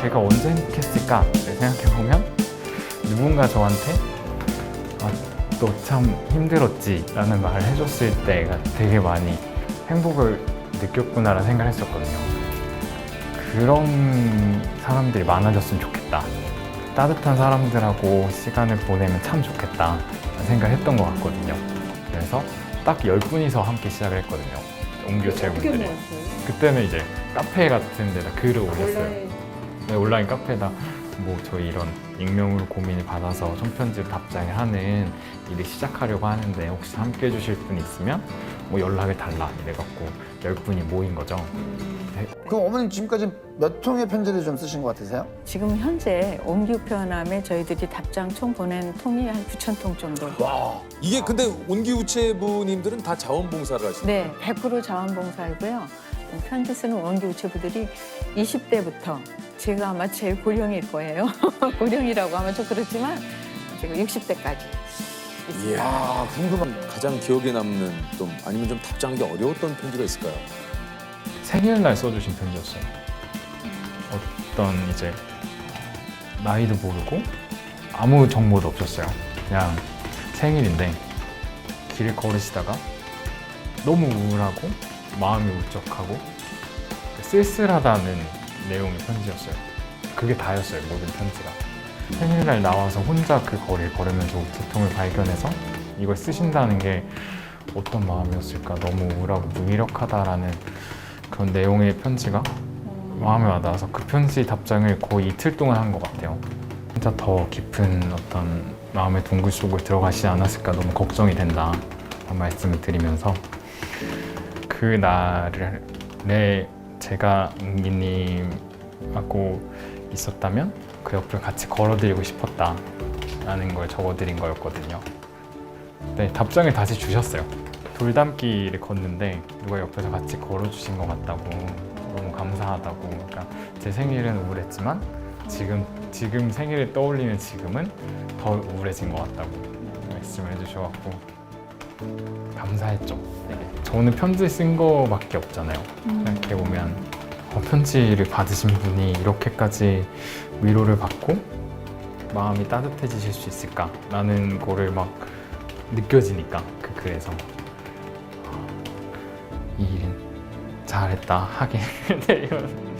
제가 언제 행복했을까? 생각해보면 누군가 저한테 아, 너 참 힘들었지? 라는 말을 해줬을 때가 되게 많이 행복을 느꼈구나라는 생각을 했었거든요. 그런 사람들이 많아졌으면 좋겠다. 따뜻한 사람들하고 시간을 보내면 참 좋겠다. 라는 생각을 했던 것 같거든요. 그래서 딱 10분이서 함께 시작을 했거든요. 옹교체분들이. 그때는 이제 카페 같은 데다 글을 올렸어요 네, 온라인 카페에다 뭐 저희 이런 익명으로 고민을 받아서 손편지로 답장을 하는 일을 시작하려고 하는데 혹시 함께 해주실 분 있으면 뭐 연락을 달라 이래갖고 열 분이 모인 거죠. 그럼 어머님 지금까지 몇 통의 편지를 좀 쓰신 것 같으세요? 지금 현재 옹기 우편함에 저희들이 답장 총 보낸 통이 한 9천 통 정도. 와. 이게 근데 온기우체부님들은 다 자원봉사를 하시는 네, 100% 자원봉사이고요. 편지 쓰는 원기 우체부들이 20대부터 제가 아마 제일 고령일 거예요. 고령이라고 하면 좀 그렇지만 지금 60대까지. 이야. 아 궁금한. 가장 기억에 남는 좀 아니면 좀 답장하기 어려웠던 편지가 있을까요? 생일날 써주신 편지였어요. 어떤 이제 나이도 모르고 아무 정보도 없었어요. 그냥 생일인데 길을 걸으시다가 너무 우울하고 마음이 울적하고 쓸쓸하다는 내용의 편지였어요. 그게 다였어요, 모든 편지가. 생일날 나와서 혼자 그 거리를 걸으면서 우체통을 발견해서 이걸 쓰신다는 게 어떤 마음이었을까 너무 우울하고 무기력하다라는 그런 내용의 편지가 마음에 와닿아서 그 편지 답장을 거의 이틀 동안 한 것 같아요. 진짜 더 깊은 어떤 마음의 동굴 속을 들어가시지 않았을까 너무 걱정이 된다 말씀을 드리면서 그 날을 내 제가 웅기님하고 있었다면 그 옆을 같이 걸어드리고 싶었다 라는 걸 적어드린 거였거든요. 네, 답장을 다시 주셨어요. 돌담길을 걷는데 누가 옆에서 같이 걸어주신 것 같다고 너무 감사하다고. 그러니까 제 생일은 우울했지만 지금 지금 생일을 떠올리는 지금은 더 우울해진 것 같다고 말씀을 해주셔갖고 감사했죠. 되게. 저는 편지 쓴 거밖에 없잖아요. 생각해 보면 어, 편지를 받으신 분이 이렇게까지 위로를 받고 마음이 따뜻해지실 수 있을까라는 거를 막 느껴지니까 그 글에서 이 일은 잘했다 하게 되면